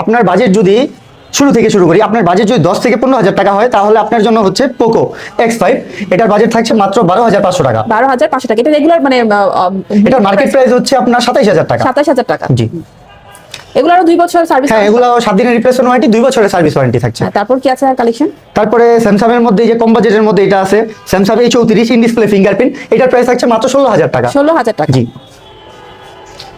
আপনার বাজেট যদি শুরু থেকে শুরু করি আপনার বাজেট যদি দশ থেকে পনেরো হাজার টাকা হয় তাহলে আপনার জন্য হচ্ছে পোকো এক্স ফাইভ এটার বাজেট থাকছে মাত্র বারো হাজার পাঁচশো টাকা। বারো হাজার পাঁচশো টাকা। এটা রেগুলার মানে এটার মার্কেট প্রাইস হচ্ছে আপনার সাতাইশ হাজার টাকা। সাতাশ হাজার টাকা। জি। এগুলোরও দুই বছর সার্ভিস হ্যাঁ এগুলো সাত দিনের রিপ্লেসমেন্ট ওয়ারেন্টি দুই বছরের সার্ভিস ওয়ারেন্টি থাকছে। তারপর কি আছে আর কালেকশন তারপরে স্যামসাং এর মধ্যে এই যে কম বাজেটের মধ্যে এটা আছে স্যামসাং এই চৌত্রিশ ইন ডিসপ্লে ফিঙ্গারপ্রিন্ট এটার প্রাইস থাকছে মাত্র ষোলো হাজার টাকা। ষোলো হাজার টাকা। জি।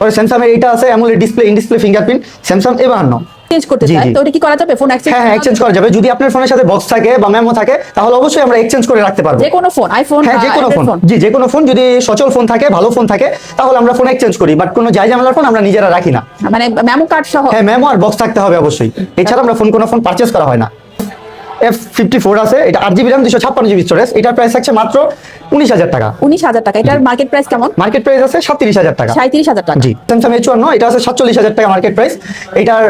পরে স্যামসাং এর এটা আছে AMOLED display in display fingerprint Samsung A বাহান্ন। চেঞ্জ করতে চাই তো ওটা কি করা যাবে? ফোন এক্সচেঞ্জ হ্যাঁ হ্যাঁ এক্সচেঞ্জ করা যাবে? যদি আপনার ফোনের সাথে বক্স থাকে বা মেমো থাকে তাহলে অবশ্যই আমরা এক্সচেঞ্জ করে রাখতে পারব। যে কোনো ফোন আইফোন হ্যাঁ যে কোনো ফোন জি যে কোনো ফোন যদি সচল ফোন থাকে ভালো ফোন থাকে তাহলে আমরা ফোন এক্সচেঞ্জ করি। বাট কোনো জায় ঝামেলার ফোন আমরা নিজেরা রাখি না। মানে মেমো কার্ড সহ? হ্যাঁ মেমো আর বক্স থাকতে হবে অবশ্যই। এছাড়া আমরা ফোন কোনো ফোন পারচেস করা হয় না। এফ ফিফটি ফোর আছে এটা আট জিবি র্যাম দুশো ছাপ্পান্ন জিবি স্টোরেজ এটার প্রাইস থাকছে মাত্র উনিশ হাজার টাকা। উনিশ হাজার টাকা এটার মার্কেট প্রাইস কেমন? মার্কেট প্রাইস আছে সাতত্রিশ হাজার টাকা। সাঁত্রিশ হাজার টাকা। জি স্যামসাং এ চুয়ান্ন এটা আছে সাতচল্লিশ হাজার টাকা মার্কেট প্রাইস এটার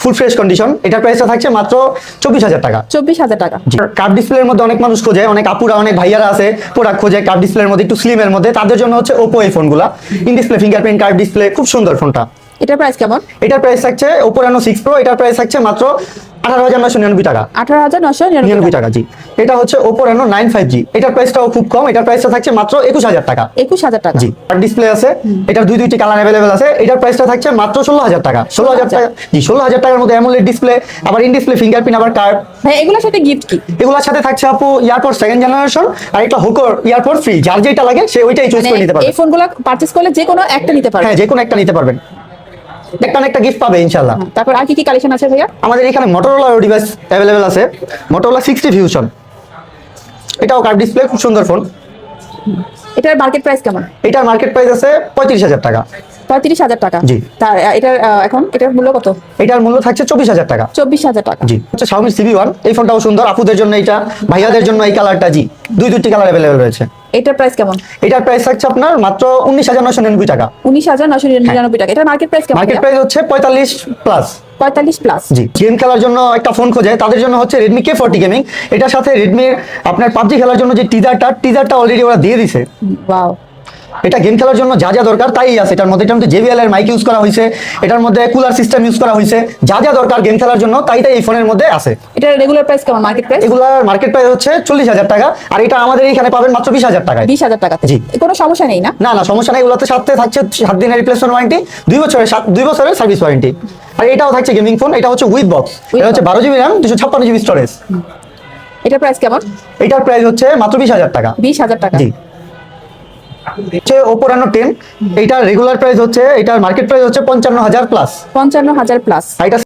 ফুল ফ্রেশ কন্ডিশন এটার প্রাইসটা থাকছে মাত্র চব্বিশ হাজার টাকা। চব্বিশ হাজার টাকা। কার্ভ ডিসপ্লের মধ্যে অনেক মানুষ খোঁজে অনেক আপুরা অনেক ভাইয়ারা আছে প্রোডাক্ট খোঁজে কার্ভ ডিসপ্লের মধ্যে একটু স্লিমের মধ্যে। তাদের জন্য হচ্ছে ওপো এই ফোনগুলা in display fingerprint curve display খুব সুন্দর ফোনটা এটার প্রাইস কেমন? এটার প্রাইস থাকছে ওপো রেনো সিক্স প্রো এটার প্রাইস থাকছে মাত্র আঠারো হাজার নশো নিরানব্বই টাকা। আঠারো হাজার নশো নিরানব্বই টাকা জি। এটা হচ্ছে Oppo Reno nine five G এটার প্রাইসটাও খুব কম এটার প্রাইসটা থাকছে মাত্র একুশ হাজার টাকা। একুশ হাজার টাকা। জি। আর ডিসপ্লে আছে এটার দুই দুইটি কালার অ্যাভেলেবেল আছে এটার প্রাইসটা থাকছে মাত্র ষোলো হাজার টাকা। ষোলো হাজার টাকা জি ষোলো হাজার টাকার মধ্যে অ্যামোলেড ডিসপ্লে আবার ইন ডিসপ্লে ফিঙ্গারপ্রিন্ট আবার কার্ড ভাই এগুলোর সাথে গিফট কি? এগুলোর সাথে থাকছে আপু ইয়ারপোর্ট সেকেন্ড জেনারেশন আর একটা হোকর ইয়ারপোর্ট ফ্রি যার যেটা লাগে সে ওইটাই চুজ মানে করে নিতে পারবে। এই ফোনগুলো পারচেজ করলে যে কোনো একটা নিতে পারবে। হ্যাঁ যে কোনো একটা নিতে পারবেন। একটা না একটা গিফট পাবে ইনশাল্লাহ তারপর আর কি কি কালেকশন আছে ভাইয়া? আমাদের এখানে মোটরোলা ডিভাইস অ্যাভেলেবেল আছে। মোটরোলা সিক্সটি ফিউশন এটাও কার ডিসপ্লে খুব সুন্দর ফোন এটার মার্কেট প্রাইস কেমন? এটার মার্কেট প্রাইস আছে পঁয়ত্রিশ হাজার টাকা। পঁয়ত্রিশ হাজার টাকা। জি। তার এটার এখন এটার মূল্য কত? এটার মূল্য থাকছে চব্বিশ হাজার টাকা। চব্বিশ হাজার টাকা। জি। হচ্ছে Xiaomi সিবি ওয়ান এই ফোনটাও সুন্দর আপুদের জন্য এটা ভাইয়াদের জন্য এই কালারটা জি। দুই দুইটি কালার অ্যাভেলেবেল রয়েছে। এটার প্রাইস কেমন? এটার প্রাইস থাকছে আপনার মাত্র উনিশ হাজার নশো নিরানব্বই টাকা। উনিশ হাজার নশো নিরানব্বই টাকা। এটার মার্কেট প্রাইস কেমন মার্কেট প্রাইস হচ্ছে পঁয়তাল্লিশ প্লাস পঁয়তাল্লিশ প্লাস জি। গেম খেলার জন্য একটা ফোন খোঁজে তাদের জন্য হচ্ছে রেডমি কে ফোর্টি গেমিং এটার সাথে রেডমির আপনার পাবজি খেলার জন্য যে টিজারটা টিজারটা অলরেডি ওরা দিয়ে দিছে। ওয়াও এটা গেম খেলার জন্য যা যা দরকার তাই আছে। এটার মধ্যে এটার মধ্যে জেবিএল এর মাইক ইউজ করা হয়েছে। এটার মধ্যে কুলার সিস্টেম ইউজ করা হয়েছে। যা যা দরকার গেম খেলার জন্য তাই তাই এই ফোনের মধ্যে আছে। এটা রেগুলার প্রাইস কেমন? মার্কেট প্রাইস এগুলার মার্কেট প্রাইস হচ্ছে চল্লিশ হাজার টাকা। আর এটা আমাদের এখানে পাবেন মাত্র বিশ হাজার টাকায়। বিশ হাজার টাকাতে? জি। কোনো সমস্যা নেই না? না না সমস্যা নেই। এগুলোতে সাথে থাকছে সাত দিনের রিপ্লেসমেন্ট ওয়ারেন্টি দুই বছরের সাত দুই বছরের সার্ভিস ওয়ারেন্টি আর এটাও থাকছে গেমিং ফোন এটা হচ্ছে উইথ বক্স এটা হচ্ছে বারো জিবি র্যাম দুশো ছাপ্পান্ন জিবি স্টোরেজ এটার প্রাইস কেমন? এটার প্রাইস হচ্ছে মাত্র বিশ হাজার টাকা। বিশ হাজার টাকা। জি। হচ্ছে ওপো রানো টেন এইটার রেগুলার প্রাইস হচ্ছে এটার মার্কেট প্রাইস হচ্ছে পঞ্চান্ন হাজার প্লাস পঞ্চান্ন হাজার প্লাস এটা